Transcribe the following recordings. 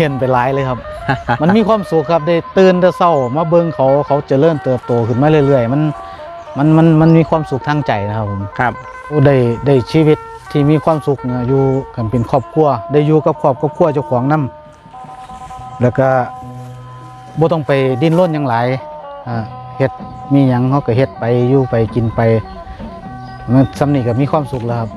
ลี่ยนไปหลายเลยครับ มันมีความสุขครับได้ตื่นแต่เช้ามาเบิ่งเขาเขาเจริญเติบโตขึ้นมาเรื่อย ๆ มันมันมันมันมีความสุขทางใจนะครับผมครับได้ได้ชีวิตที่มีความสุขเนี่ยอยู่กันเป็นครอบครัว ได้อยู่กับครอบครัวเจ้าของนํแล้วก็บ่ต้องไปดิ้นรนหยังหลายอ่าเฮ็ดมีหยังเฮาก็เฮ็ดไปอยู่ไปกินไปมันสำนี้ก็มีความสุขแล้วครับ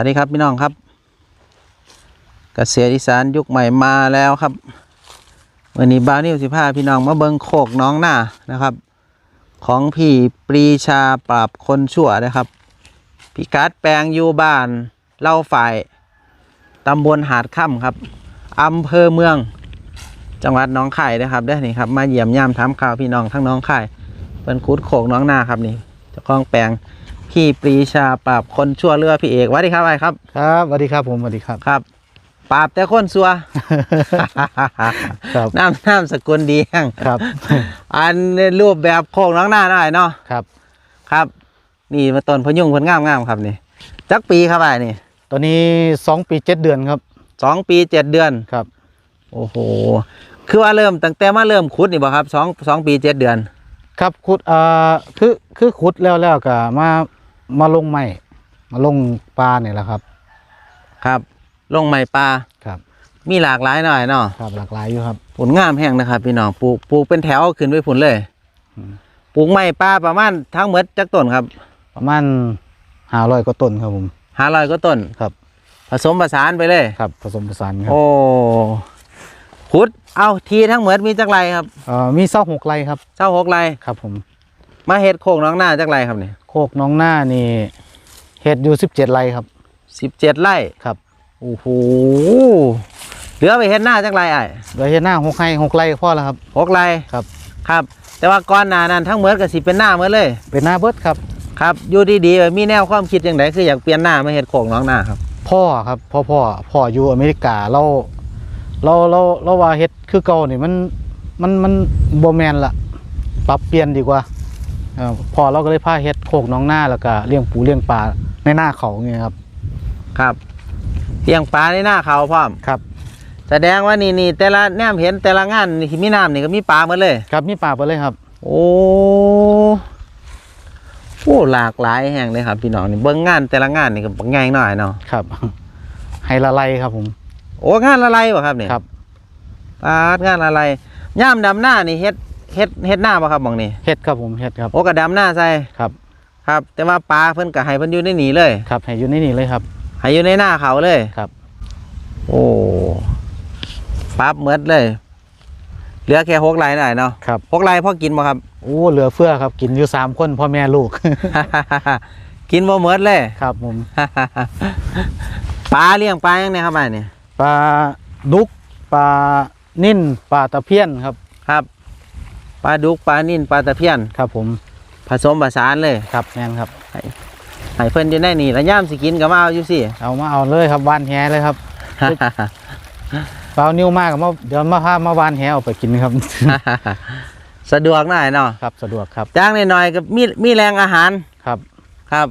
วัสดีครับพี่น้องครับเกษตรอีสานยุคใหม่มาแล้วครับวันนี้บาวนิวสิพาพี่น้องมาเบิงโคกน้องหน้านะครับ ของพี่ปรีชาปราบคนชั่วนะครับพิกัดแปลงอยู่บ้านเล่าฝ่ายตำบลหาดค่ำครับอำเภอเมือง จังหวัดน้องคายนะครับได้นี่ครับมาเยี่ยมย่ามถามข่าวพี่น้องทั้งน้องคายเป็นคุดโคกน้องหน้าครับนี่เจ้าของแปลง พี่ปรีชาปราบคนชั่วเรือพี่เอกสวัสดีครับไอ้ครับ ครับสวัสดีครับผมสวัสดีครับ ครับปราบแต่คนชั่วครับ น้ำน้ำสกุลดีแห้งครับ อันในรูปแบบโค้งน้องหน้าหน่อยเนาะครับ ครับ นี่มาต้นพะยุงคนงามงามๆครับนี่จักปีครับไอ้นี่ตอนนี้สองปีเจ็ดเดือนครับสองปีเจ็ดเดือนครับ โอ้โหคือว่าเริ่มตั้งแต่มาเริ่มขุดนี่บ่ครับสองสองปีเจ็ดเดือน ครับขุดเอ่อคือคือขุดแล้วแล้วก็มา มาลงไม้มาลงปลาเนี่ยแหละครับ ครับ ลงไม้ปลาครับ มีหลากหลายหน่อยเนาะครับหลากหลายอยู่ครับผลงามแห้งนะครับ พี่น้องปลูกปลูกเป็นแถวขึ้นไปผลเลยอืมปลูกไม้ปลาประมาณทั้งหมดจักต้นครับ ประมาณห้าร้อยกว่าต้นครับผมห้าร้อยก็ต้นครับ ผสมผสานไปเลยครับ ผสมผสานครับโอ้ขุดเอาทีทั้งหมดมีจักไรครับเอ่อมีเศร้าหกไร่ครับเจ้าหกไรครับผม มาเฮ็ดโคกน้องหน้าจักไรครับเนี่ย โคกน้องหน้านี่เฮ็ดอยู่สิบเจ็ดไร่ครับสิบเจ็ดไร่ครับโอ้โหเหลือไปเฮ็ดหน้าจักไรไอ้โดยเฮ็ดหน้าหกไร่หกไร่ก็พอแล้วครับหกไรครับครับ แต่ว่าก่อนหน้านั้นทั้งหมดก็สิเป็นหน้าหมดเลย เป็นหน้าเบิดครับครับอยู่ดีๆมีแนวความคิดอย่างไรคืออยากเปลี่ยนหน้ามาเฮ็ดโคกน้องหน้าครับ พ่อครับพ่อพ่อพ่ออยู่อเมริกาเราเราเราเราว่าเฮ็ดคือเก่านี่มันมันมันบ่แม่นละปรับเปลี่ยนดีกว่าเอ่อ พ่อเราก็เลยพาเฮ็ดโคกน้องหน้าแล้วก็เลี้ยงปูเลี้ยงปลาในหน้าเขาเงี้ยครับ ครับเลี้ยงปลาในหน้าเขาพร้อมครับ แสดงว่านี่นี่แต่ละแนมเห็นแต่ละงานนี่ที่มีน้ำนี่ก็มีปลาหมดเลย ครับมีปลาไปเลยครับ โอ้โอ้หลากหลายแห่งเลยครับพี่น้องนี่เบิ้งงานแต่ละงานนี่ก็บักใหญ่หน่อยเนาะครับไฮละไลครับผม โอ้งานอะไรวะครับเนี่ยครับปาดงานอะไรย่ามดำหน้านี่เฮ็ด เฮ็ดเฮ็ดหน้าป่ะครับหมองนี่เฮ็ดครับผมเฮ็ดครับ โอ้กระดำหน้าใส่ครับ ครับ แต่ว่าปลาเพิ่นก็ให้เพิ่นอยู่ในนี่เลยครับให้อยู่ในนี่เลยครับ ให้อยู่ในหน้าเขาเลยครับ โอ้ปั๊บเมดเลย เหลือแค่หกไร่ได้เนาะครับ หกไร่พ่อกินบ่ครับ โอ้เหลือเฟือครับกินอยู่สามคนพ่อแม่ลูก กินบ่เมดเลย ครับผมปลาเลี้ยงปลายังไงครับไอ้เนี่ยปลาดุกปลานิ่นปลาตะเพียนครับครับ ปลาดุกปลานิ่นปลาตะเพียน ครับผมผสมผสานเลยครับแม่นครับให้เพิ่นอยู่ในนี่แล้วย่ามสิกินก็มาเอาอยู่สิเอามาเอาเลยครับวานแหเลยครับเปล่านิ้วมากมาเดี๋ยวมาพามาวานแหเอาไปกินครับ สะดวกหน่อยเนาะครับสะดวกครับจ้างหน่อยๆก็มีมีแรงอาหารครับครับ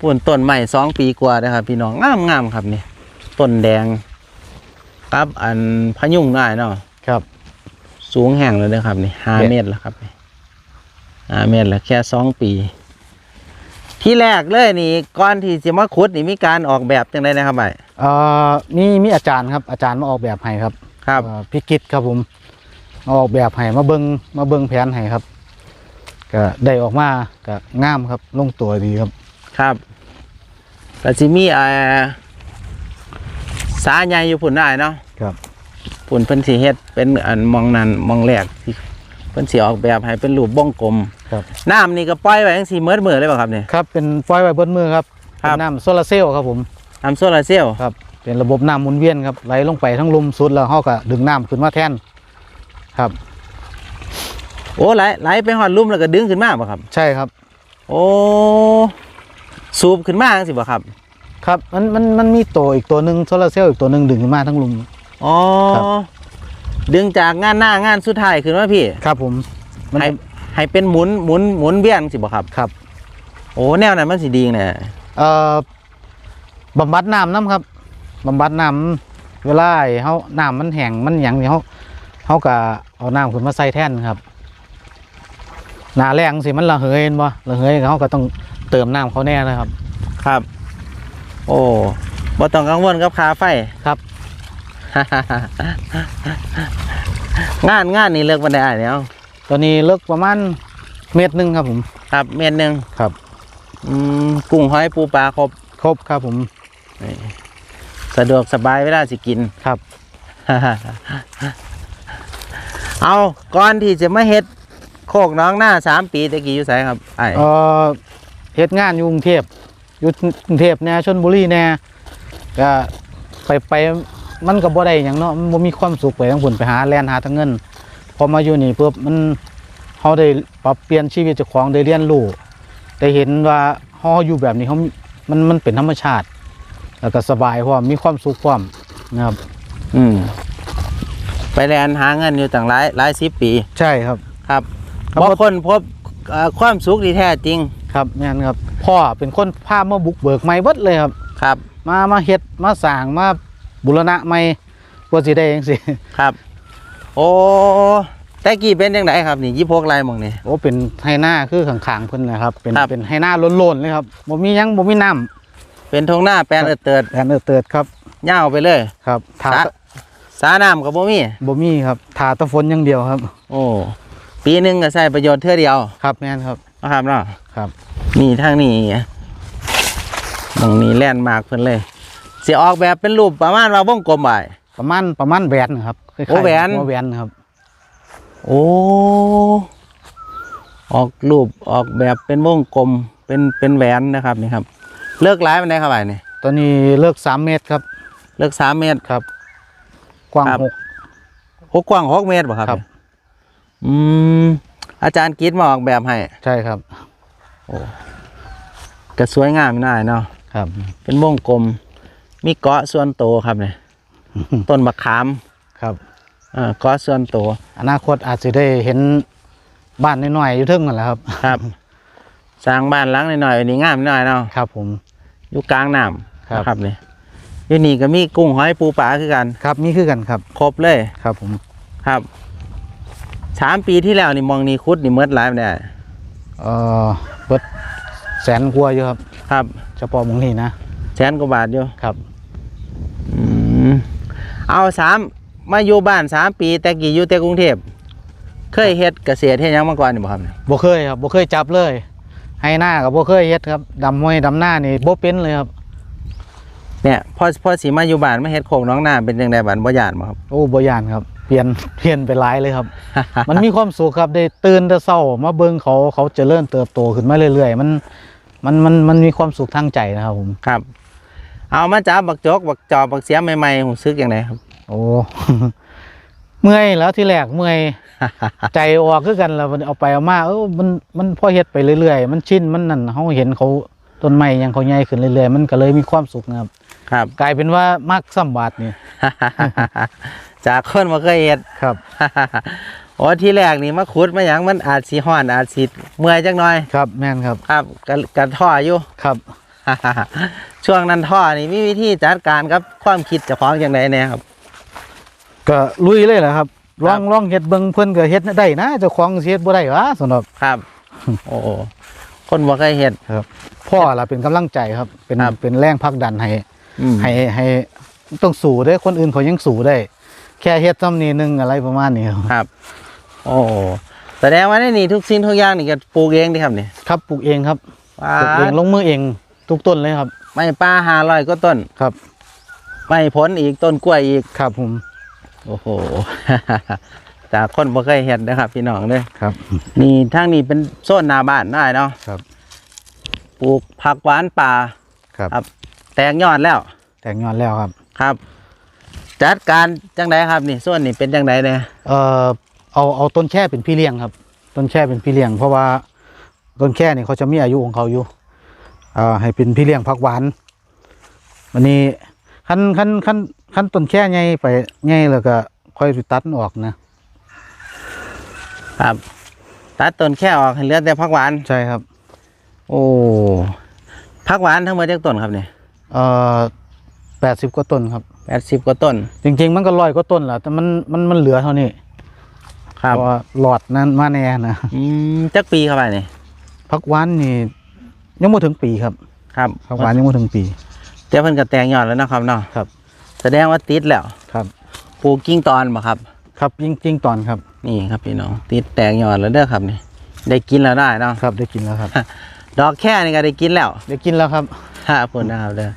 ปุ่นต้นใหม่สองปีกว่านะครับ พี่น้องงามงามๆครับนี่ต้นแดงครับอันพะยุงหน่อยเนาะครับ สูงแห่งเลยนะครับนี่ห้าเม็ดเมตรแล้วครับนี่ห้าเมตรแล้วแค่สองปี ที่แรกเลยนี่ก่อนที่จะมาขุดนี่มีการออกแบบจังไดนะครับไอ้เอ่อมีมีอาจารย์ครับ อาจารย์มาออกแบบให้ครับครับเอ่อพี่กิตครับผมมาออกแบบให้มาเบิงมาเบิงแผนให้ครับ ก็ได้ออกมาก็งามครับลงตัวดีครับ ครับก็สิมีเอ่อสาใหญ่อยู่พุ่นได้เนาะครับ พุ่นเพิ่นสิเฮ็ดเป็นอันมองนั้นมองแรกที่เพิ่นสิออกแบบให้เป็นรูปบ้องกลมครับ น้ำนี่ก็ปล่อยไว้จังซี่เมิดมือเลยบ่ครับเนี่ย ครับเป็นไฟไว้บนมือครับครัเป็บนน้ำโซลาร์เซลล์ครับผมน้ำโซลาร์เซลล์ครับเป็นระบบน้ำหมุนเวียนครับไหลลงไปทั้งลุมสุดแล้วเขาก็ดึงน้ำขึ้นมาแทนครับ โอ้ไหลไหลไปฮอดลุ่มแล้วก็ดึงขึ้นมาบ่ครับ ใช่ครับโอ้สูบขึ้นมาจังซี่บ่ครับ ครับมันมันมันมีตัวอีกตัวหนึ่งโซลาร์เซลล์อีกตัวหนึ่งดึงขึ้นมาทั้งลุม อ๋อ ครับ ดึงจากงานหน้างานสุดท้ายขึ้นมาพี่ ครับผมมันให้ให้เป็นหมุนหมุนหมุนเวียนสิบ่ครับ ครับโอ้แนวนั้นมันสิดีเนี่ยเอ่อบำบัดน้ำน้ำครับบำบัดน้ำเวลาไอ้เขาน้ำมันแห้งมันหยังเนี่ยเขาเขาก็เอาน้ำขึ้นมาใส่แทนครับหนาแรงสิมันระเหยเห็นบ่ระเหยเขาก็ต้องเติมน้ำเขาแน่นะครับ ครับ โอ้บ่ต้องกังวลกับค่าไฟครับ งานงานนี่เลิกวันใดอ้ายเนี่ยเอาตัวนี้เลิกประมาณเมตรหนึ่งครับผม ครับ เม็ดหนึงครับอืมกุ้งหอยปูปลาครบ ครบครับผมนี่สะดวกสบายเวลาสิกิน ครับ เอาก่อนที่จะมาเฮ็ดโคกน้องหน้าสามปีตะกี้อยู่ไสครับไอ้เอ่อเฮ็ดงานอยู่กรุงเทพอยู่กรุงเทพแน่ชลบุรีแน่ก็ไปไป มันก็บ่ได้หยังเนาะมันบ่มีความสุขไปทั้งผลไปหาแลนหาทั้งเงิน พอมาอยู่นี่ปุ๊บมันเฮาได้ปรับเปลี่ยนชีวิตเจ้าของได้เรียนรู้ได้เห็นว่าเฮาอยู่แบบนี้เฮามันมันเป็นธรรมชาติ แล้วก็สบายพร้อมมีความสุขพร้อมนะครับ อืม ไปแลนหาเงินอยู่ต่างหลายหลายสิบปี ใช่ครับ ครับครับบางคนพบเอ่อความสุขที่แท้จริง ครับแม่นครับพ่อเป็นคนพามาบุกเบิกใหม่เบิดเลยครับ ครับ มามาเฮ็ดมาสร้างมา บุรณะใหม่กว่าสิได้จังซี่ครับ โอ้แต่กี้เป็นยังไงครับนี่ยี่พกลายหมองนี่ โอ้เป็นไฮนาคือข้างๆเพิ่นนะครับ เป็นครับ เป็นไฮนาโล้นๆเลยครับบ่มีหยังบ่มีน้ำเป็นทงหน้าแปลนเอิดเติดแอนเออเติดครับเง่าวไปเลยครับทาสาสาน้ำกับบ่มี บ่มีครับทาแตะฝนอย่างเดียวครับ โอ้ ปีหนึ่งก็ใช้ประโยชน์เท่อเดียวครับแม่นครับนะครับเนาะครับ นี่ทางนี้ตรงนี้แล่นมากเพิ่นเลย สิออกแบบเป็นรูปประมาณว่าวงกลมบ่ายประมาณประมาณแหวนนะครับคล้ายๆโอ้แหวน หัแหวนครับ โอ้ ออกรูปออกแบบเป็นวงกลมเป็นเป็นแหวนนะครับนี่ครับ เลิกร้ายมันได้ครับไอ้นี่ตอนนี้เลิก3เมตรครับเลิกสามเมตร ครับ กว้างครับ หก หกกว้างหกเมตรป่ะครับครับ อืมอาจารย์กิดมาออกแบบให้ใช่ครับก็สวยงามน่าเนาะ ครับ เป็นวงกลม มีเกาะส่วนโตวครับเนี่ยต้นมะขามครับเอ่าเกาะส่วนโตวอนาคตอาจจะได้เห็นบ้านน้อยๆอยู่เทึ่งนั่นแหละครับ ครับ สร้างบ้านหลังหน่อยๆอันนี้งามหน่อยเนาะครับผม อยู่กลางน้ำครับ นะครับนี่อยู่นี่ก็มีกุ้งหอยปูปลาคือกัน ครับมีคือกันครับครบเลยครับผมครับสามปีที่แล้วนี่มองนี่คุดนี่เมิดหลายไปได้เอ่อเบิดแสนกว่าอยู่ครับ ครับ เฉพาะหมองนี้นะแสนกว่าบาทอยู่ครับอื มเอาสามมาอยู่บ้านสามปี แต่กี่อยู่แต่กรุงเทพเคยเฮ็ดเกษตรเฮ็ดหยังมาก่อนนี่บ่ครับเนี่ยบ่เคยครับบ่เคยจับเลยให้หน้ากับบ่เคยเฮ็ดครับดำห้วยดำหน้านี่บ่เป็นเลยครับ เนี่ยพอพอสิมาอยู่บ้านมาเฮ็ดโคกน้องนาเป็นจังไดบ้านบ่ย่านบ่ครับ โอ้บ่ย่านครับ เปลี่ยนเปลี่ยนไปหลายเลยครับ มันมีความสุขครับได้ตื่นแต่เช้ามาเบิ่งเขาเขาเจริญเติบโตขึ้นมาเรื่อยๆ มันมันมันมันมีความสุขทางใจนะครับผม ครับ เอามาจับบักจกบักจอบบักเสียมใหม่ๆหูซึกอย่างไรครับ โอ้ เมื่อยแล้วที่แรกเมื่อย ใจออกคือกันแล้วมันเอาไปเอามาเออมันมันพอเฮ็ดไปเรื่อยๆ มันชินมันนั่นเฮาเห็นเขาต้นไม้หยังเขาใหญ่ขึ้นเรื่อยๆ มันก็เลยมีความสุขนะครับ ครับ กลายเป็นว่ามักสัมบาทนี่ จากคนมาเคยเฮ็ดครับโอ้ที่แรกนี่มาขุดมาหยังมันอาจสิฮ้อนอาจสิเมื่อยจังหน่อย ครับแม่นครับ ครับกะกะท่ออยู่ ครับ ช่วงนั้นท่อนี่มีวิธีจัดการครับความคิดเจ้าของอย่างไรแน่ครับ ก็ลุยเลยแหละครับลครัอบ งลองเฮ็ดเบิ่งเพิ่นก็เฮ็ดได้นะเจ้าของสิเฮ็ดบ่ได้หวะสำหรับครับ โอ้คนบ่เคยเฮ็ดพ่อล่ะเป็นกำลังใจครับ เป็นครับ เป็นแรงผลักดันให้อืมให้ให้ต้องสู้ได้คนอื่นเขายังสู้ได้ แค่เฮ็ดซ้ำนี้หนึงอะไรประมาณนี้ครับครับ โอ้แสดงว่าในนี่ทุกสิ่งทุกอย่างนี่ก็ปลูกเองเดิครับนี่ครับปลูกเองครับว้าปลูกเองลงมือเอง ทุกต้นเลยครับ ไม่ป้าหาร้อยก็ต้น ครับ ไม่ผลอีกต้นกล้วยอีก ครับผม โอ้โห จากคนบ่เคยเฮ็ดนะครับ พี่น้องเด้อครับ นี่ทางนี้เป็นโซนหน้าบ้านได้เนาะครับ ปลูกผักหวานป่าครับครับ แตกยอดแล้ว แตกยอดแล้วครับ ครับ จัดการจังไดครับนี่ส่วนนี่เป็นจังไดเนี่ยเอ่อเอาเอาต้นแค่เป็นพี่เลี้ยงครับ ต้นแค่เป็นพี่เลี้ยง เพราะว่าต้นแค่นี่เขาจะมีอายุของเขาอยู่เอ่อให้เป็นพี่เลี้ยงผักหวานวันนี้ขั้นขั้นขั้นขั้นต้นแค่ไงไปไงแล้วก็ค่อยไปตัดมันออกนะครับ ตัดต้นแค่ออกให้เหลือแต่ผักหวาน ใช่ครับ โอ้ผักหวานทั้งหมดจักต้นครับเนี่ยเอ่อแปดสิบกว่าต้นครับแปดสิบกว่าต้น จริง ๆ มันก็ร้อยกว่าต้นแหละแต่มันมันมันเหลือเท่านี้ครับเพราะว่าหลอดนั้นมาแน่นะอืมจักปีเข้าไปนี่ผักหวานนี่ ยังไม่ถึงปีครับครับผักหวานยังไม่ถึงปีเดี๋ยวเพิ่นก็แตกยอดแล้วเนาะครับเนาะครับ แสดงว่าติดแล้วครับปลูกกิ่งตอนบ่ครับ ครับจริงๆตอนครับ นี่ครับพี่น้องติดแตกยอดแล้วเด้อครับนี่ได้กินแล้วได้เนาะครับ ได้กินแล้วครับ ดอกแค่นี่ก็ได้กินแล้ว ได้กินแล้วครับฮ่าพุ่นนะครับเด้อ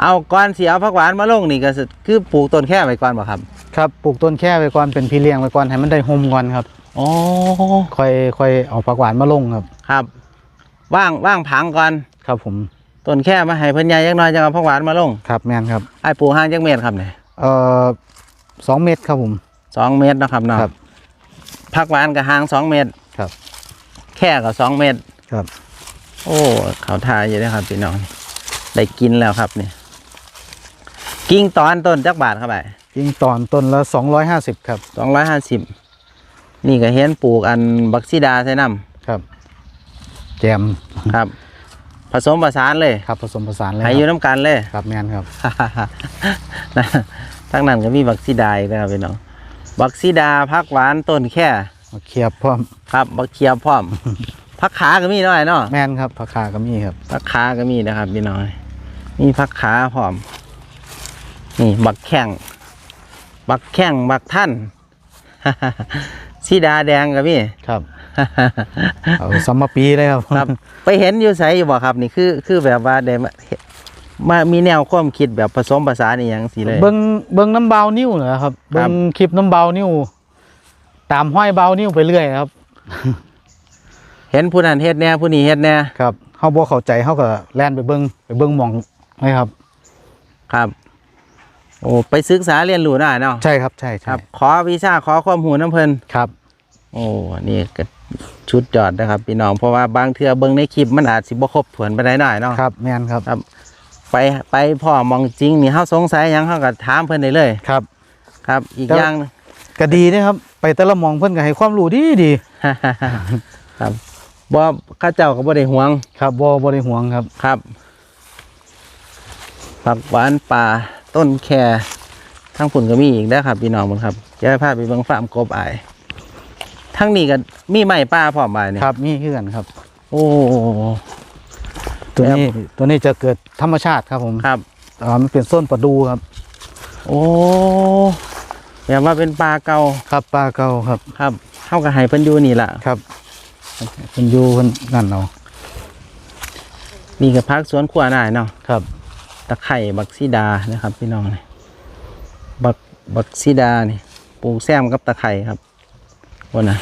เอาก่อนสิเอาผักหวานมาลงนี่ก็สิคือปลูกต้นแค่ไว้ก่อนบ่ครับ ครับปลูกต้นแค่ไปก่อนเป็นพี่เลี้ยงไปก่อนให้มันได้โฮมก่อนครับโอ้ค่อยค่อยเอาผักหวานมาลงครับ ครับ ว่างว่างผังก่อนครับผมต้นแค่มาให้เพิ่นใหญ่จักหน่อยจังเอาผักหวานมาลงครับแมนครับไอ้ปลูกห่างจักเมตรครับเนี่ยเอ่อสองเม็ดครับผม สองเมตรเนาะครับเนาะครับผักหวานก็ห่างสองเมตรครับแค่ก็สองเมตรครับ โอ้เขาทายอยู่เด้อครับพี่น้องนี่ได้กินแล้วครับนี่กิ่งตอนต้นจักบาทครับไปจริงตอนต้นละสองร้อยห้าสิบครับสองร้อยห้าสิบนี่ก็เห็นปลูกอันบักซีดาใส่น้ครับ แจมำครับ ผสมผสานเลยครับผสมผสานเลยให้อยู่น้ำกันเลย ครับแมนครับนะทั้งนั้นก็มีบักซีดาอีกนะครับพี่น้องบักซีดาพักหวานต้นแค่เอาเคียบพร้อมครับบักเคียบพร้อม พักขาก็มีหน่อยเนาะแมนครับผักคาก็มีครับ พักขาก็มีนะครับพี่น้องมีพักขาพร้อม นี่บักแข้งบักแข้งบักท่าน ซีดาแดงก็มีครับ เอาซัมมาปีเลยครับครับ ไปเห็นอยู่ไสอยู่บ่ครับนี่คือคือแบบว่าได้มาเห็นมามีแนวความคิดแบบผสมผสานอหย่างสิเลย เบิ้งเบิ้งน้ำเบานิ้วเหรอครับครัเบิ้บงคลิปน้ำเบานิ้ว ตามห้อยเบานิ้วไปเรื่อยครับ เห็นผู้นั้นเฮ็ดแน่ผู้นี้เฮ็ดแน่ครับเฮาบ่เข้าใจเฮาก็แล่นไปเบิ้งไปเบิ้งหมองนะครับ ครับ โอ้ไปศึกษาเรียนรู้ได้เนาะใช่ครับใช่คใช่รับ ขอวีซ่าขอความรู้น้ำเพิ่นครับ โอ้นี่ก็ชุดจอดนะครับพี่น้องเพราะว่าบางเทื่อเบิ่งในคลิปมันอาจสิบ่ครบถ้วนไปได้หน่อยเนาะครับแม่นครับครับ ไปไปพ่อมองจริงนี่เฮาสงสัยหยังเฮาก็ถามเพิ่นได้เลย ครับ ครับ อีกแต่ อย่าง ก็ดีนะครับ ไปแต่ละหมองเพิ่นก็ให้ความรู้ดีดีครับบ่เข้าเจ้าก็บ่ได้ห่วงครับบ่บ่ได้ห่วงครับ ครับผักหวานป่าต้นแคทั้งผุ่นก็มีอีกนะครับพี่น้องมันครับจะให้พาไปเบิ่งฟาร์มกบอาย ทั้งนี้ก็มีไม้ป่าพร้อมบายนี่ครับมีคือกันครับ โอ้ ตัวครับนี้ตัวนี้จะเกิดธรรมชาติครับผมครับอ่ามันเป็นส้นประดูครับ โอ้แบบว่าเป็นปลาเก่าครับปลาเก่าครับ ครับเท่ากับไห้เพิ่นอยู่นี่ล่ะครับเป็นอยู่เพิ่นนั่นเอานี่กับพักสวนขวาหน่ายเนาะครับ ตะไคร่บักซีดานะครับ พี่น้องนี่บักบักซีดานี่ปลูกแซมกับตะไคร่ครับ วันนะ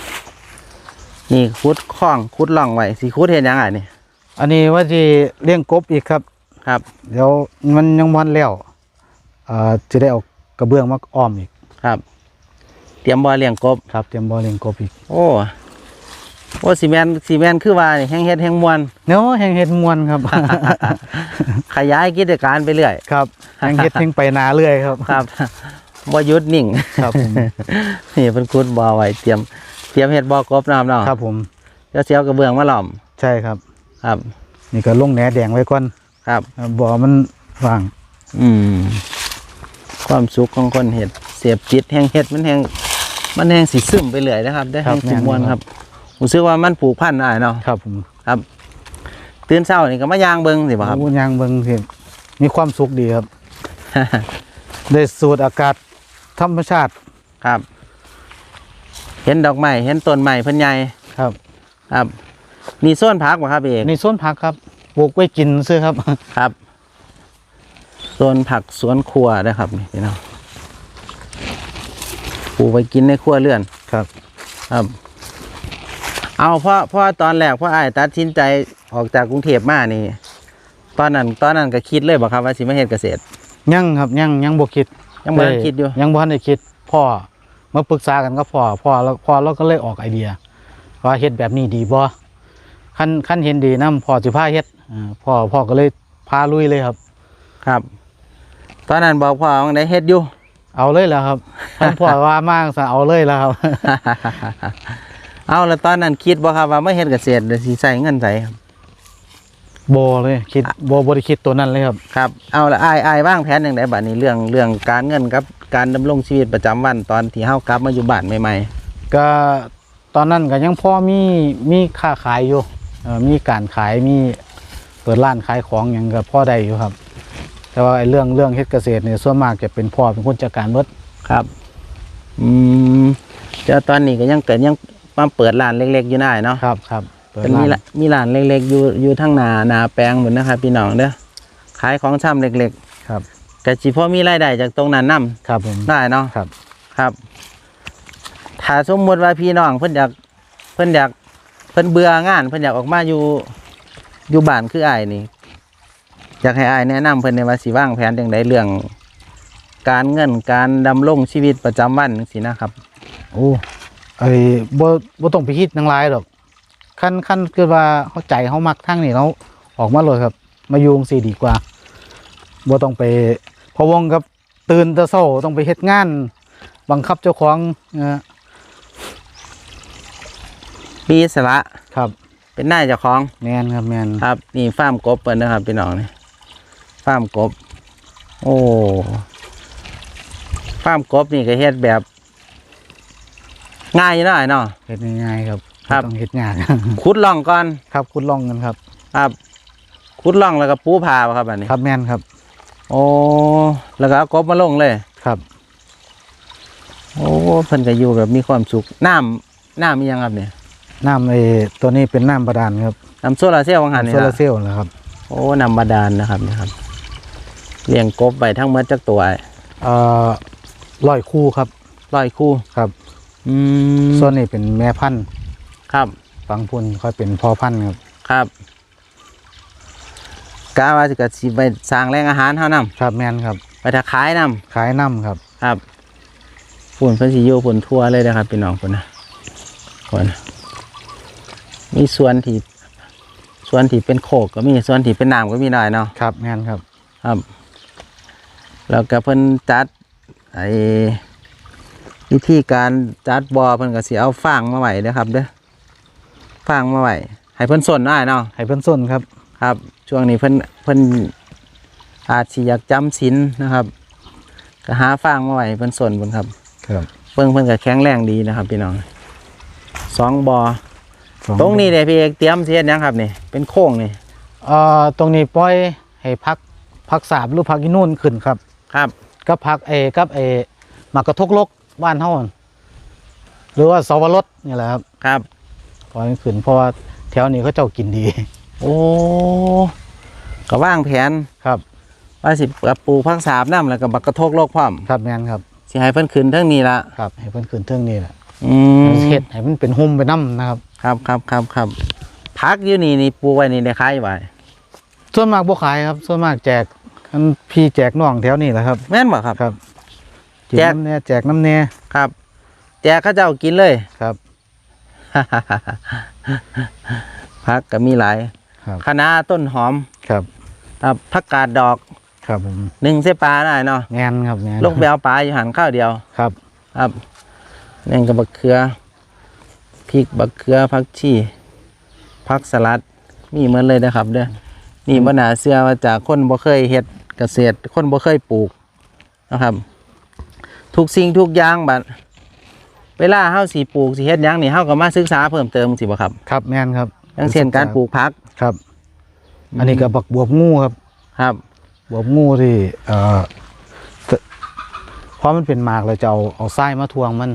นี่คุดคล้องคุดล่องไว้สีคุดเห็นยังไงนี่ อันนี้ว่าสิเลี้ยงกบอีกครับ ครับ เดี๋ยวมันยังบ่ทันแล้วเอ่อจะได้เอากระเบื้องมาอ้อมอีก ครับ เตรียมบ่อเลี้ยงกบ ครับ เตรียมบ่อเลี้ยงกบอีก โอ้ โอ้สีแมนสีแมนคือว่านี่แห้งเฮ็ดแห้งมวนเนาะแห่งเฮ็ดมวนครับ ขยายกิจการไปเรื่อย ครับแห่งเฮ็ดแห่งไปนาเรื่อยครับ ครับ บ่หยุดนิ่งครับผม นี่เป็นคุดบ่อไว้เตรียมเตรียมเฮ็ดบ่อกบน้ำเนาะครับผมแล้วเสียวกระเบื้องมาหล้อมใช่ครับ ครับ นี่ก็ลงแหนแดงไว้ก่อนครับ บ่อมันว่าง อืม ความสุขของคนเห็ดเสียบจิตแห่งเห็ดมันแห่งมันแห่งสีซึมไปเรื่อยนะครับ ได้แห่งสิมวนครับผมซื้อว่ามันผูกพันได้เนาะครับผมครับตื่นเช้านี่ก็มายางเบิงสิบ่ครับโอ้ยางเบิ่งสิมีความสุขดีครับ ได้สูดอากาศ ธรรมชาติครับ เห็นดอกไม้เห็นต้นไม้เพิ่นใหญ่ครับ ครับมีส้นพักบ่ครับพี่เอกในสวนผักครับปลูกไว้กินซื้อครับ ครับสวนผักสวนครัวนะครับนี่พี่น้องปลูกไว้กินในครัวเรือน ครับ ครับ เอาเพราะเพราะตอนแรกพ่ออ้ายตัดสินใจออกจากกรุงเทพมานี่ ตอนนั้นตอนนั้นก็คิดเลยบ่ครับว่าสิมาเฮ็ดเกษตร ยังครับยังยังบ่คิด ยังบ่ทันคิดอยู่ ยังบ่ทันได้คิดพ่อมาปรึกษากันกับพ่อพ่อแล้วพ่อเราก็เลยออกไอเดียว่าเฮ็ดแบบนี้ดีบ่คันคันเห็นดีนํพ่อสิพาเฮ็ดอ่าพ่อพ่อก็เลยพาลุยเลยครับ ครับ ตอนนั้นบอกพ่อว่าได้เฮ็ดอยู่เอาเลยแล้วครับคันพ่อว่ามากซะเอาเลยแล้วครับ เอาแล้วตอนนั้นคิดบ่ครับว่ามาเฮ็ดเกษตรสิใส่เงินใส่ครับ บ่เลยคิดบ่บ่ได้คิดตัวนั้นเลยครับครับเอาละอ้ายอ้ายวางแผนจังไดบัดนี้เรื่องเรื่องการเงินกับการดำรงชีวิตประจำวันตอนที่เฮากลับมาอยู่บ้านใหม่ก็ตอนนั้นก็ยังพอมีมีค้าขายอยู่เอ่อมีการขายมีเปิดร้านขายของอย่างก็พอได้อยู่ครับ แต่ว่าไอ้เรื่องเรื่องเฮ็ดเกษตรเนี่ยส่วนมากจะเป็นพ่อเป็นคนจัดการเบิดๆครับอืมเจ้าตอนนี้ก็ยังเกิดยังมาเปิดร้านเล็กๆอยู่ได้เนาะครับครับ เปิดเป็นร้ามีนละมีร้านเล็กๆ อยู่อยู่ทั้งหนาหนาแปลงเหมือนนะครับพี่น้องเด้อขายของช่ำเล็กครับ ๆกะจิพอมีรายได้จากตรงนั้นนํครับผม ได้เนาะครับ ครับ ถ้าสมมติว่าพี่น้องเพิ่นอยากเพิ่นอยากเพิ่นเบื่องาน เพิ่นอยากออกมาอยู่อยู่บ้านคืออ้ายนี่ อยากให้อ้ายแนะนำเพิ่นในว่าสิวางแผนจังไดเรื่อง การเงินการดำรงชีวิตประจำวันจังซี่นะครับ โอ้ไอ้บ่บ่ต้องไปคิดนังหลายดอก คันคันคือว่าเขาใจเขามักทางนี่เราออกมาเลยครับ มาอยู่จังซี่ดีกว่าบ่ต้องไปพะวงกับ ตื่นแต่เช้าต้องไปเฮ็ดงาน บังคับเจ้าของเอ่อมีอิสระครับ เป็นนายเจ้าของ แม่นครับแม่นครับนี่ฟาร์มกบเปิดนะครับพี่น้องนี่ฟาร์มกบ โอ้ฟาร์มกบนี่ก็เฮ็ดแบบ ง่ายอยู่หน่อยเนาะเฮ็ดง่ายๆครับ ครับ ต้องเฮ็ดยาก ขุดล่องก่อนครับคุณลองกันครับครับขุดล่องแล้วก็ปูผาบ่ครับอันนี้ครับแม่นครับ โอ้แล้วก็เอากบมาลงเลย ครับ โอ้เพิ่นก็อยู่แบบมีความสุขน้ำน้ำมียังครับเนี่ยน้ำไอ้ตัวนี้เป็นน้ำบาดาลครับน้ำโซลาร์เซลล์ของหันนี่โซลาล่ะร์เซลล์นะครับโอ้น้ำบาดาลนะครับนะครับเลี้ยงกบไปทั้งหมดจักตัวเอ่อร้อยคู่ครับร้อยคู่ครับ อืมส่วนนี้เป็นแม่พันธุ์ ครับฟังพุ่นค่อยเป็นพ่อพันธุ์ครับครับกาว่าจะกะสิไปสร้างแรงอาหารเท่านํครับแม่นครับไปถ้าขายนํขายน้ำครับ ครับฝุ่นเพิ่นสิอยู่ฝุ่นทั่วเลยนะครับพี่น้องคนนะคนมีส่วนที่ส่วนที่เป็นโคกก็มีส่วนที่เป็นน้ำก็มีหน่อยเนาะครับแม่นครับ ครับแล้วก็เพิ่นจัดไอ้วิธีการจัดบ่อเพิ่นก็สิเอาฟางมาไว้เด้อครับเด้อ ฟางมาไว้ให้เพิ่นสนได้เนาะให้เพิ่นส้นครับ ครับ ช่วงนี้เพิ่นเพิ่นอาจสิอยากจำศีลนะครับก็หาฟางมาไว้ให้เพิ่นสนเพิ่นครับ ครับเบิ่งเพิ่นก็แข็งแรงดีนะครับพี่น้องสองบ่อสอตรงนี้เด้พี่เอกเตรียมสิเฮ็ดหยังครับนี่เป็นโค้งนี่เอ่อตรงนี้ปล่อยให้พักพักสาบหรือพักอีนู่นขึ้นครับ ครับกับพักเอกับเอหมากกระทกลกบ้านเฮานั่นหรือว่าสวรสนี่แหละครับ ครับ ปล่อยมันขึ้นเพราะว่าแถวนี้เขาเจ้ากินดี โอ้ก็วางแผนครับว่าสิปรับปลูกพักสาบน้ำแล้วก็บักกระทกโลกพร้อมครับแม่นครับสิให้เพิ่นขึ้นเทั้งนี้ละครับ ให้เพิ่นขึ้นเทิงนี่แหละอืมเฮ็ดให้มันเป็นหุ่มไปน้ำนะครับ ครับครับครับครับพักอยู่นี่นี่ปลูกไว้นี่ได้ขายไว้ส่วนมากบ่ขายครับ ส่วนมากแจกอันพี่แจกน้องแถวนี้แหละครับ แม่นบ่ครับครับแจกน้ำแน่แจกน้ำแน่ครับ แจกเข้าเจ้ากินเลยครับ พักก็มีหลายครับคะน้าต้นหอมครับครับผักกาดดอกครับผมหนึ่งเสปลาได้เนาะแงนครับแงนลงแบวปลาอยู่หันข้าวเดียวครับ ครับนี่ก็บักเขือพริกบักเขือผักชีผักสลัด มีเหมือนเลยนะครับเด้อนี่บ่น่าเชื่อว่าจากคนบ่เคยเฮ็ดเกษตร คนบ่เคยปลูกนะครับ ทุกสิ่งทุกอย่างบัด เวลาเฮาสิปลูกสิเฮ็ดหยังนี่เฮาก็มาศึกษาเพิ่มเติมสิบ่ครับครับแม่นครับอย่างเช่นการปลูกผักครับ อันนี้ก็บักบวบงูครับ ครับ บวบงูที่เอ่อตเพราะมันเป็นหมากเลยจะเอาเอาทรายมาทวงมัน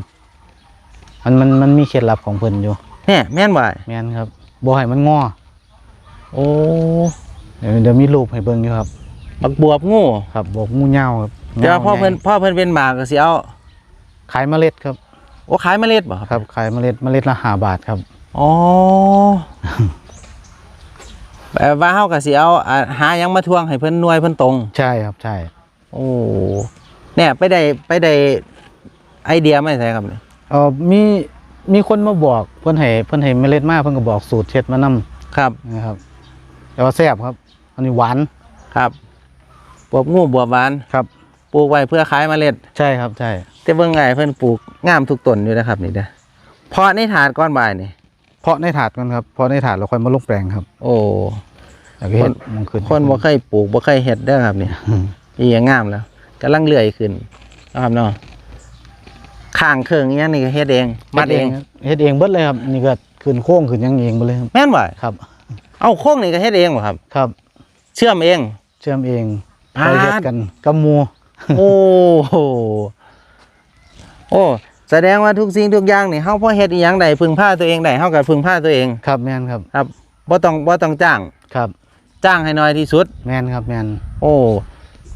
มันมันมันมีเคล็ดลับของเพิ่นอยู่เนี่ยแม่นบ่แม่นครับบ่ให้มันงอโอ้เดี๋ยวเดี๋ยวมีรูปให้เบิ่งอยู่ครับ บักบวบงูครับบวบงูเหย้าครับแต่ว่าพ่อหญ้าเพิ่นพ่อเพิ่นเป็นหมากก็สิเอาขายเมล็ดครับ โอ้ขายเมล็ดบ่ครับครับขายเมล็ดเมล็ดละห้าบาทครับอ๋อแบบว่าเฮาก็สิเอาอ่าหาหยังมาทวงให้เพิ่นหน่วยเพิ่นตรง ใช่ครับใช่โอ้เนี่ยไปได้ไปได้ไอเดียมาใช่ครับเนี่ยเออมีมีคนมาบอกเพิ่นให้เพิ่นให้เมล็ดมาเพิ่นก็บอกสูตรเช็ดมานำครับนะครับ แต่ว่าแซ่บครับ อันนี้หวานครับบวบงูบวบหวานครับปลูกไว้เพื่อขายเมล็ด ใช่ครับใช่ แต่เบิ่งไงเพิ่นปลูกงามทุกต้นอยู่นะครับนี่เด้อเพาะในถาดก้อนบ่ายนี่ เพาะในถาดก่อนครับเพาะในถาดเราค่อยมาลงแปลงครับโอ้แล้วก็เฮ็ดมองขึ้นคนบ่เคยปลูกบ่เคยเฮ็ดเด้อครับนี่อืมอีหยังงามแล้วกำลังเลื่อยขึ้นนะครับเนาะข้างเครื่องอีหยังนี่ก็เฮ็ดเองมัดเองครับเฮ็ดเองเบิดเลยครับนี่ก็ขึ้นโค้งขึ้นหยังเองเบิดเลยครับแม่นบ่ครับ เอ้าโค้งนี่ก็เฮ็ดเองบ่ครับ ครับ เชื่อมเอง เชื่อมเองอ่าไปเฮ็ดกันกับหมูโอ้โห โอ้แสดงว่าทุกสิ่งทุกอย่างนี่เฮาพอเฮ็ดอีหยังได้พึ่งพาตัวเองได้เฮาก็พึ่งพาตัวเองครับแม่นครับครับบ่ต้องบ่ต้องจ้างครับ จ้างให้น้อยที่สุด แม่นครับแม่นโอ้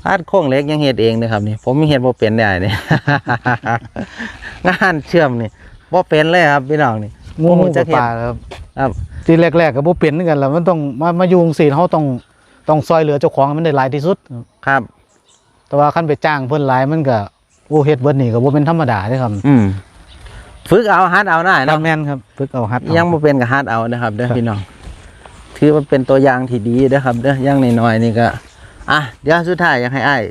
พาดโค้งเล็กยังเฮ็ดเองนะครับนี่ผมยังเฮ็ดบ่เป็นได้นี่ งานเชื่อมนี่บ่เป็นเลยครับพี่น้องนี่งูโอ้หมูจักับกเฮ็ดปลาครับครับทีแรกๆก็บ่เป็นเหมือนกันแล้วมันต้องมามาอยู่จังซี่เฮาต้องต้องซอยเหลือเจ้าของให้มันได้หลายที่สุดครับครับ แต่ว่าคันไปจ้างเพิ่นหลายมันก็ โอ้เฮ็ดเบิดนี่ก็บ่เป็นธรรมดาเด้อครับอืมฝึกเอาฮัดเอาได้ครัเนาะบแม่นครับฝึกเอาฮัดเอายังบ่เป็นก็ฮัดเอานะครับเด้อครับพี่น้องถือว่าเป็นตัวอย่างที่ดีนะครับเด้ออย่างน้อยๆนี่ก็อะเดี๋ยวสุดท้ายอยากให้อ้าย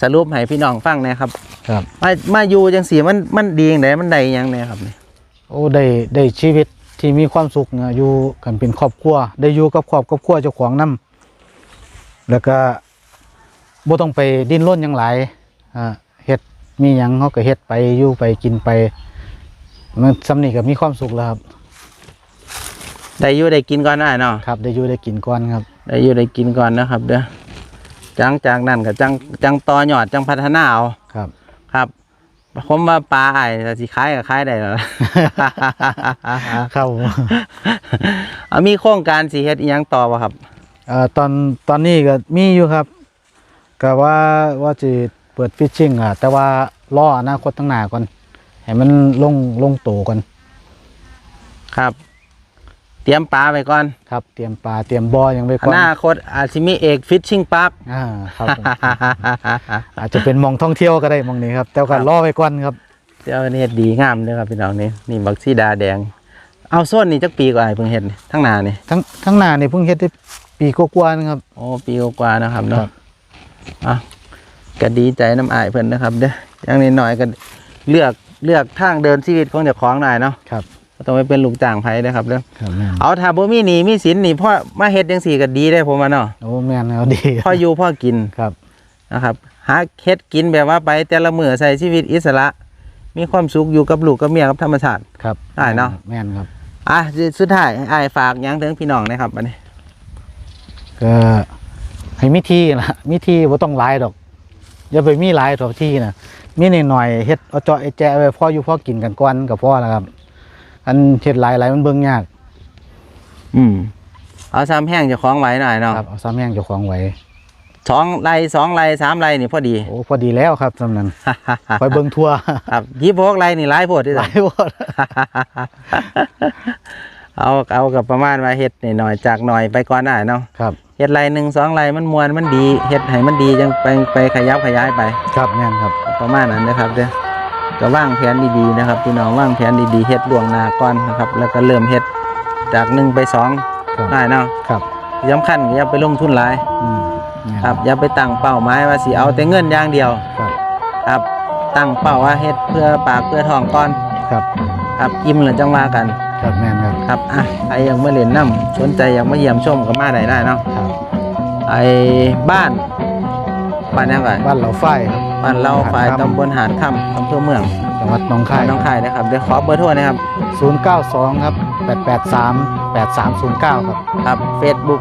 สรุปให้พี่น้องฟังหนะครับ ครับ มามาอยู่จังซี่มันมันดีจังไดมันได้หยังแน่ครับนี่โอ้ได้ได้ชีวิตที่มีความสุขนะอยู่กันเป็นครอบครัว ได้อยู่กับครอบครอบครัวเจ้าของนํแล้วก็บ่ต้องไปดิ้นรนหยังหลายอ่าเฮ็ด มีหยังเฮาก็เฮ็ดไปอยู่ไปกินไป มันสำนี้ก็มีความสุขแล้วครับ ได้อยู่ได้กินก่อนได้เนาะครับได้อยู่ได้กินก่อนครับ ได้อยู่ได้กินก่อนนะครับ เด้อจังจากนั้นก็จังจังต่อยอดจังพัฒนาเอาครับ ครับผมว่าปลาไอ้แต่สิขายก็ขายได้แล้วครับเอามีโครงการสิเฮ็ดอีหยังต่อบ่ครับ เอ่อตอนตอนนี้ก็มีอยู่ครับก็ว่าว่าจะ เปิดฟิชชิ่งอะแต่ว่ารออนาคตตั้างหน้าก่อนให้มันลงลงโตก่อนครับ เตรียมปลาไปก่อนครับ เตรียมปลาเตรียมบ่อหยังไว้อก่อนนาคตอาจสิมีเอกฟิชชิงปาร์ค อ่าครับผม อาจจะเป็นหมองท่องเที่ยวก็ได้หมองนี้ครับ แต่ครัก็บรอไว้ก่อนครับ เจ้านี่เฮ็ดดีงามเด้อครับพี่น้องนี่นี่บักซีดาแดง เอาส้นนี่จักปีกว่าไอ้เพิ่งเฮ็ดนี่ทั้งหนานี่ทั้งทั้งหน้านี่เพิ่งเฮ็ดได้ปีกว่าๆนะครับ โอ้ปีกว่าๆนะครับเนาะครับ อะ ก็ดีใจน้ำอายเพิ่นนะครับเด้ออย่างน้อยๆก็เลือกเลือกทางเดินชีวิตของเจ้าของได้เนาะครับบ่ต้องไปเป็นลูกจ้างไผนะครับเด้อครับแม่นเอาถ้าบ่มีหนี้มีสินนี่พ่อมาเฮ็ดจังซี่ก็ดีได้ผมว่าเนาะโอ้แม่นเอาดีพ่ออยู่พ่อกิน ครับ นะครับหาเฮ็ดกินแบบว่าไปแต่ละมื้อใช้ชีวิตอิสระ มีความสุขอยู่กับลูกกับเมียกับธรรมชาติ ครับได้เนาะ แม่นครับ อะสุดท้ายไอ้ายฝากหยังถึงพี่น้องนะครับอันนี้ ก็ให้มีที่ล่ะมีที่บ่ต้องหลายดอก อย่าไปมีหลายดอกที่น่ะมีนิดหน่อยๆเฮ็ดเอาเจาะไอ้แจไว้พออยู่พอกินกันก่อนก็พอแล้วครับ อันเฮ็ดหลายๆมันเบิ่งยากอืมเอาซ้ำแห้งเจะคล้าของไว้หน่อยเนาะครับเอาซ้ำแย่งเจ้าของไว้สองไรสองไรสามไรนี่พอดีโอ้พอดีแล้วครับสำนั้นไปเบิ่งทั่วครับยี่พกไรนี่หลายโพดที่หสุลาดยบ่ เอาเอากับประมาณว่าเฮ็ดหน่อยๆจากหน่อยไปก่อนได้เนาะครับเฮ็ดไรหนึ่งสองไรมันมวนมันดีเฮ็ดให้มันดีจังไปไปขยับขยายไป ครับแม่นครับ ประมาณนั้นนะครับเด้อก็วางแผนดีๆนะครับพี่น้องวางแผนดีๆเฮ็ดล่วงหน้าก่อนนะครับ แล้วก็เริ่มเฮ็ดจากหนึ่งไปสองครับได้เนาะครับที่สำคัญก็อย่าไปลงทุนหลายอืมแม่นครับอย่าไปตั้งเป้าหมายว่าสิเอาแต่เงินอย่างเดียวครับครับตั้งเป้าว่าเฮ็ดเพื่อปากเพื่อท้องก่อนครับครับอิ่มแล้วจังว่ากัน ครับแม่น ครับครับอะใครอยากมาเล่นน้ำสนใจอยากมาเยี่ยมชมก็มาได้ได้เนาะครับไอ้บ้านบ้านยังไงบ้านเราฝ้ายครับบ้านเราฝ่ายหดค่ำตำบลหาดค่ำอำเภอเมืองจังหวัดหนองคาค่ายยน้องคายนะครับเดี๋ยวขอเบอร์โทรนะครับ 092 ครับ 883 8309 ครับครับเฟซบุ๊ก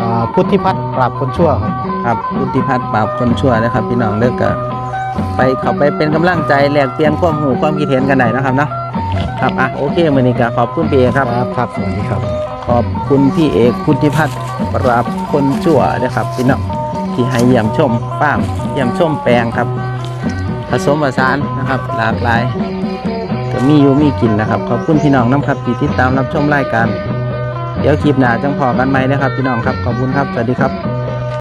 อ่าพุทธิพัฒน์ปราบคนชั่วครับครับพุทธิพัฒน์ปราบคนชั่วนะครับ พี่น้องเลิกก็ไปเขาไปเป็นกำลังใจแลกเปลี่ยนความหูความคิดเห็นกันได้นะครับเนาะ ครับอะโอเคมือนี้ก็ขอบคุณพี่เอกครับครับครับสวัสดีครับ ขอบคุณพี่เอกพุทธิพัฒน์ปราบคนชั่วนะครับพี่น้องที่ให้เยี่ยมชมฟาร์มเยี่ยมชมแปลงครับ ผสมผสานนะครับ หลากหลายเกก็มีอยู่มีกินนะครับ ขอบคุณพี่น้องน้ำครับที่ติดตามรับชมรายการเดี๋ยวคลิปหน้าจังพอกันไหมนะครับพี่น้องครับขอบคุณครับสวัสดีครับ